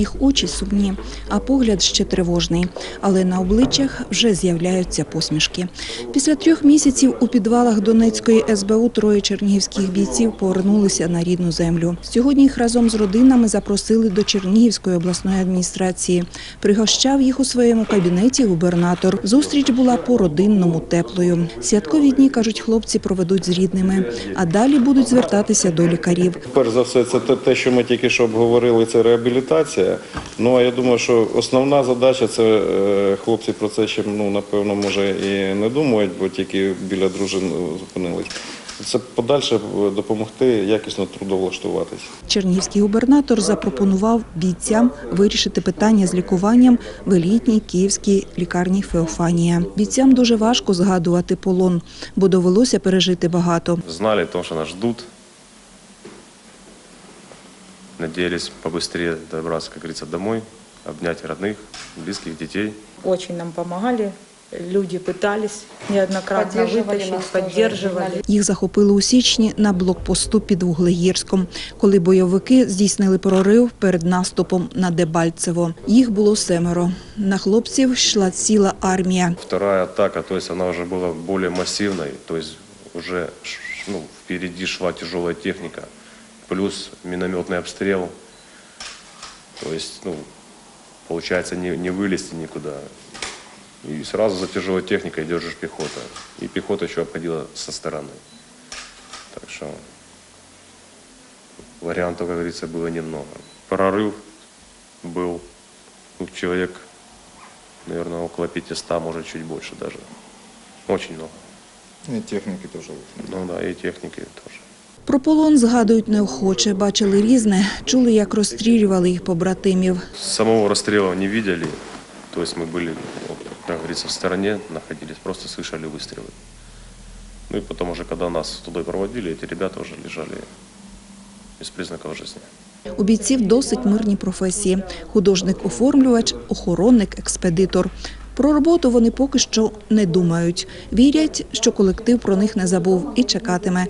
Їх очі сумні, а погляд ще тривожний. Але на обличчях вже з'являються посмішки. Після трьох місяців у підвалах Донецької СБУ троє чернігівських бійців повернулися на рідну землю. Сьогодні їх разом з родинами запросили до Чернігівської обласної адміністрації. Пригощав їх у своєму кабінеті губернатор. Зустріч була по-родинному теплою. Святкові дні, кажуть хлопці, проведуть з рідними, а далі будуть звертатися до лікарів. Перш за все, це те, що ми тільки що обговорили, це реабілітація. Ну а я думаю, що основна задача це е, хлопці про це ще ну напевно може і не думають, бо тільки біля дружин зупинились. Це подальше е, допомогти якісно трудовлаштуватись. Чернігівський губернатор запропонував бійцям вирішити питання з лікуванням в елітній київській лікарні Феофанія. Бійцям дуже важко згадувати полон, бо довелося пережити багато. Знали о том, нас ждут. Надеялись побыстрее добраться, как говорится, домой, обнять родных, близких детей. Очень нам помогали. Люди пытались неоднократно Поддерживали вытащить, нас тоже, поддерживали. журналисты. Їх захопили у січні на блокпосту під Вуглеєрськом, коли бойовики здійснили прорив перед наступом на Дебальцево. Їх було семеро. На хлопців йшла ціла армія. Вторая атака, то есть она уже была более массивной, то есть уже ш- ну, впереди шла тяжелая техника, Плюс минометный обстрел. То есть, ну, получается, не, не вылезти никуда. И сразу за тяжелой техникой держишь пехота. И пехота еще обходила со стороны. Так что вариантов, как говорится, было немного. Прорыв был ну, человек, наверное, около 500, может, чуть больше даже. Очень много. И техники тоже. Ну да, и техники тоже. Про полон згадують неохоче, бачили різне, чули, як розстрілювали їх побратимів. Самого расстрела не видели, то есть мы были, вот, как говорится, в стороне находились, просто слышали выстрелы. Ну и потом уже, когда нас туда проводили, эти ребята уже лежали без признаков жизни. У бійців досить мирні професії: художник-оформлювач, охоронник, експедитор. Про роботу вони поки що не думають. Вірять, що колектив про них не забув і чекатиме.